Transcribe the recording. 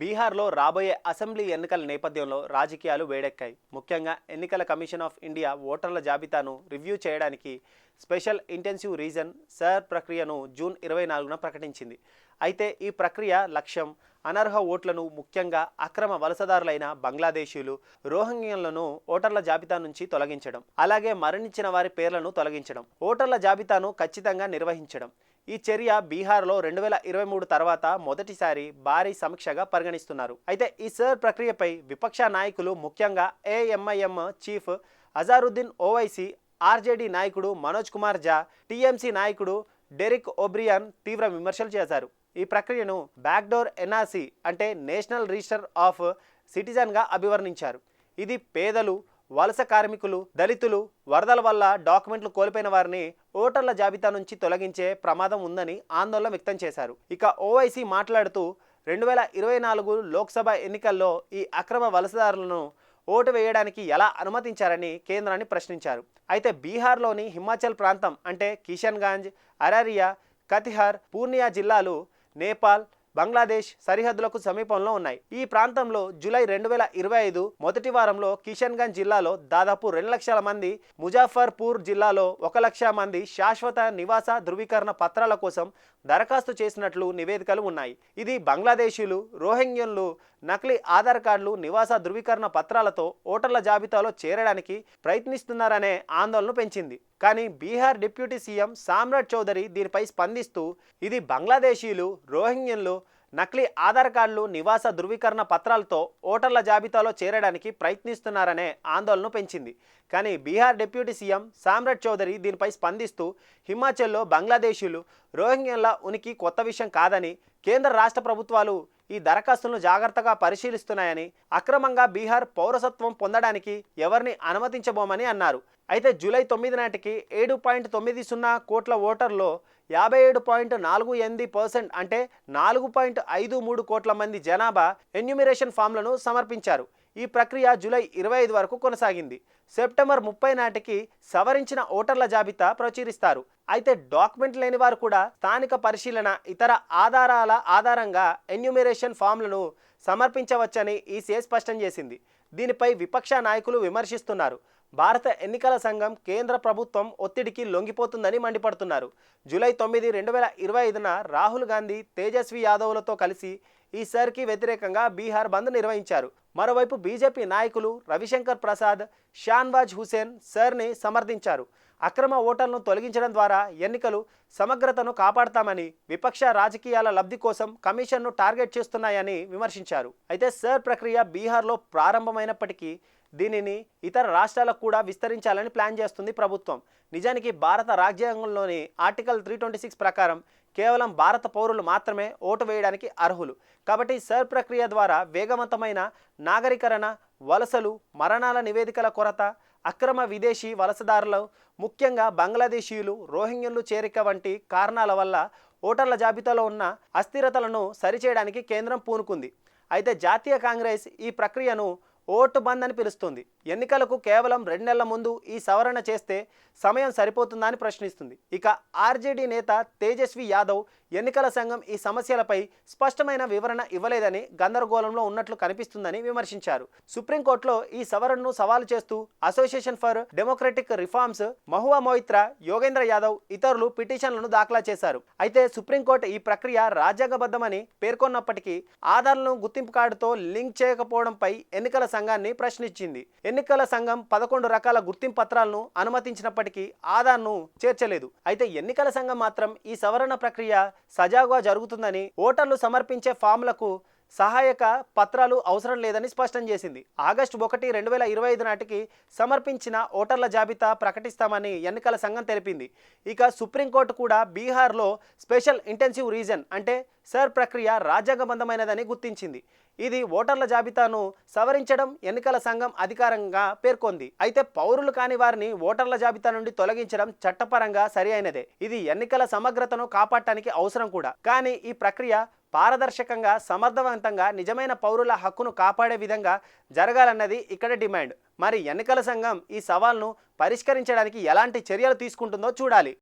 బీహార్లో రాబోయే అసెంబ్లీ ఎన్నికల నేపథ్యంలో రాజకీయాలు వేడెక్కాయి. ముఖ్యంగా ఎన్నికల కమిషన్ ఆఫ్ ఇండియా ఓటర్ల జాబితాను రివ్యూ చేయడానికి స్పెషల్ ఇంటెన్సివ్ రీజన్ సర్ ప్రక్రియను జూన్ ఇరవై నాలుగున ప్రకటించింది. అయితే ఈ ప్రక్రియ లక్ష్యం అనర్హ ఓట్లను ముఖ్యంగా అక్రమ వలసదారులైన బంగ్లాదేశీయులు రోహింగ్యలను ఓటర్ల జాబితా నుంచి తొలగించడం అలాగే మరణించిన వారి పేర్లను తొలగించడం ఓటర్ల జాబితాను ఖచ్చితంగా నిర్వహించడం ఈ చర్య బీహార్లో రెండు వేల ఇరవై మూడు తర్వాత మొదటిసారి భారీ సమీక్షగా పరిగణిస్తున్నారు. అయితే ఈ సర్ ప్రక్రియపై విపక్ష నాయకులు ముఖ్యంగా AIMIM chief Asaduddin Owaisi RJD నాయకుడు మనోజ్ కుమార్ జా టీఎంసీ నాయకుడు డెరిక్ ఒబ్రియాన్ తీవ్ర విమర్శలు చేశారు. ఈ ప్రక్రియను బ్యాక్డోర్ ఎన్ఆర్సీ అంటే నేషనల్ రిజిస్టర్ ఆఫ్ సిటిజన్గా అభివర్ణించారు. ఇది పేదలు వలస కార్మికులు దళితులు వరదల వల్ల డాక్యుమెంట్లు కోల్పోయిన వారిని ఓటర్ల జాబితా నుంచి తొలగించే ప్రమాదం ఉందని ఆందోళన వ్యక్తం చేశారు. ఇక ఓవైసీ మాట్లాడుతూ రెండు వేల ఇరవై నాలుగు లోక్సభ ఎన్నికల్లో ఈ అక్రమ వలసదారులను ఓటు వేయడానికి ఎలా అనుమతించారని కేంద్రాన్ని ప్రశ్నించారు. అయితే బీహార్లోని హిమాచల్ ప్రాంతం అంటే కిషన్గంజ్ అరారియా కతిహార్ పూర్ణియా జిల్లాలు నేపాల్ బంగ్లాదేశ్ సరిహద్దులకు సమీపంలో ఉన్నాయి. ఈ ప్రాంతంలో జూలై రెండు వేల ఇరవై ఐదు మొదటి వారంలో కిషన్గంజ్ జిల్లాలో దాదాపు రెండు లక్షల మంది ముజాఫర్పూర్ జిల్లాలో ఒక లక్ష మంది శాశ్వత నివాస ధృవీకరణ పత్రాల కోసం దరఖాస్తు చేసినట్లు నివేదికలు ఉన్నాయి. ఇది బంగ్లాదేశీలు రోహింగ్యన్లు నకిలీ ఆధార్ కార్డులు నివాస ధృవీకరణ పత్రాలతో ఓటర్ల జాబితాలో చేరడానికి ప్రయత్నిస్తున్నారనే ఆందోళన పెంచింది. కానీ బీహార్ డిప్యూటీ సీఎం సామ్రాట్ చౌదరి దీనిపై స్పందిస్తూ ఇది బంగ్లాదేశీయులు రోహింగ్యన్లు నకిలీ ఆధార్ కార్డులు నివాస ధృవీకరణ పత్రాలతో ఓటర్ల జాబితాలో చేరడానికి ప్రయత్నిస్తున్నారనే ఆందోళన పెంచింది. కానీ బీహార్ డిప్యూటీ సీఎం సామ్రాట్ చౌదరి దీనిపై స్పందిస్తూ హిమాచల్లో బంగ్లాదేశీలు రోహింగ్యన్ల ఉనికి కొత్త విషయం కాదని కేంద్ర రాష్ట్ర ప్రభుత్వాలు ఈ దరఖాస్తులను జాగ్రత్తగా పరిశీలిస్తున్నాయని అక్రమంగా బీహార్ పౌరసత్వం పొందడానికి ఎవరిని అనుమతించబోమని అన్నారు. అయితే జూలై తొమ్మిది నాటికి ఏడు పాయింట్ తొమ్మిది సున్నా కోట్ల ఓటర్లో యాభై ఏడు పాయింట్ నాలుగు ఎనిమిది పర్సెంట్ అంటే నాలుగు పాయింట్ ఐదు మూడు కోట్ల మంది జనాభా ఎన్యుమిరేషన్ ఫామ్లను సమర్పించారు. ఈ ప్రక్రియ జూలై ఇరవై ఐదు వరకు కొనసాగింది. సెప్టెంబర్ ముప్పై నాటికి సవరించిన ఓటర్ల జాబితా ప్రచురిస్తారు. అయితే డాక్యుమెంట్ లేని వారు కూడా స్థానిక పరిశీలన ఇతర ఆధారాల ఆధారంగా ఎన్యూమిరేషన్ ఫామ్లను సమర్పించవచ్చని ఈసీఏ స్పష్టం చేసింది. దీనిపై విపక్ష నాయకులు విమర్శిస్తున్నారు. భారత ఎన్నికల సంఘం కేంద్ర ప్రభుత్వం ఒత్తిడికి లొంగిపోతుందని మండిపడుతున్నారు. జూలై తొమ్మిది రెండు వేల ఇరవై ఐదున రాహుల్ గాంధీ తేజస్వి యాదవ్లతో కలిసి ఈ సర్కి వ్యతిరేకంగా బీహార్ బంద్ నిర్వహించారు. మరోవైపు బీజేపీ నాయకులు రవిశంకర్ ప్రసాద్ షాన్వాజ్ హుసేన్ సర్ని సమర్థించారు. అక్రమ ఓటర్లను తొలగించడం ద్వారా ఎన్నికలు సమగ్రతను కాపాడతామని విపక్ష రాజకీయాల లబ్ధి కోసం కమిషన్ను టార్గెట్ చేస్తున్నాయని విమర్శించారు. అయితే సర్ ప్రక్రియ బీహార్లో ప్రారంభమైనప్పటికీ దీనిని ఇతర రాష్ట్రాలకు కూడా విస్తరించాలని ప్లాన్ చేస్తుంది ప్రభుత్వం. నిజానికి భారత రాజ్యాంగంలోని ఆర్టికల్ త్రీ ట్వంటీ సిక్స్ ప్రకారం కేవలం భారత పౌరులు మాత్రమే ఓటు వేయడానికి అర్హులు. కాబట్టి సర్ ప్రక్రియ ద్వారా వేగవంతమైన నాగరీకరణ వలసలు మరణాల నివేదికల కొరత అక్రమ విదేశీ వలసదారులు ముఖ్యంగా బంగ్లాదేశీయులు రోహింగ్యులు చేరిక వంటి కారణాల వల్ల ఓటర్ల జాబితాలో ఉన్న అస్థిరతలను సరిచేయడానికి కేంద్రం పూనుకుంది. అయితే జాతీయ కాంగ్రెస్ ఈ ప్రక్రియను ఓటు బంద్ అని పిలుస్తుంది. ఎన్నికలకు కేవలం రెండు నెలల ముందు ఈ సవరణ చేస్తే సమయం సరిపోతుందా అని ప్రశ్నిస్తుంది. ఇక ఆర్జేడీ నేత తేజస్వి యాదవ్ ఎన్నికల సంఘం ఈ సమస్యలపై స్పష్టమైన వివరణ ఇవ్వలేదని గందరగోళంలో ఉన్నట్లు కనిపిస్తుందని విమర్శించారు. సుప్రీంకోర్టులో ఈ సవరణను సవాలు చేస్తూ Association for Democratic Reforms Mahua Moitra Yogendra Yadav ఇతరులు పిటిషన్లను దాఖలా చేశారు. అయితే సుప్రీంకోర్టు ఈ ప్రక్రియ రాజ్యాంగబద్ధమని పేర్కొన్నప్పటికీ ఆధార్లను గుర్తింపు కార్డుతో లింక్ చేయకపోవడంపై ఎన్నికల సంఘాన్ని ప్రశ్నించింది. ఎన్నికల సంఘం పదకొండు రకాల గుర్తింపు పత్రాలను అనుమతించినప్పటికీ ఆధార్ను చేర్చలేదు. అయితే ఎన్నికల సంఘం మాత్రం ఈ సవరణ ప్రక్రియ సజావుగా జరుగుతుందని ఓటర్లు సమర్పించే ఫామ్లకు సహాయక పత్రాలు అవసరం లేదని స్పష్టం చేసింది. ఆగస్టు ఒకటి రెండు వేల ఇరవై ఐదు నాటికి సమర్పించిన ఓటర్ల జాబితా ప్రకటిస్తామని ఎన్నికల సంఘం తెలిపింది. ఇక సుప్రీంకోర్టు కూడా బీహార్లో స్పెషల్ ఇంటెన్సివ్ రీజన్ అంటే సర్ ప్రక్రియ రాజ్యాంగబద్ధమైనదని గుర్తించింది. ఇది ఓటర్ల జాబితాను సవరించడం ఎన్నికల సంఘం అధికారంగా పేర్కొంది. అయితే పౌరులు కాని వారిని ఓటర్ల జాబితా నుండి తొలగించడం చట్టపరంగా సరి అయినదే ఇది ఎన్నికల సమగ్రతను కాపాడటానికి అవసరం కూడా. కానీ ఈ ప్రక్రియ పారదర్శకంగా సమర్థవంతంగా నిజమైన పౌరుల హక్కును కాపాడే విధంగా జరగాలన్నది ఇక్కడ డిమాండ్. మరి ఎన్నికల సంఘం ఈ సవాల్ను పరిష్కరించడానికి ఎలాంటి చర్యలు తీసుకుంటుందో చూడాలి.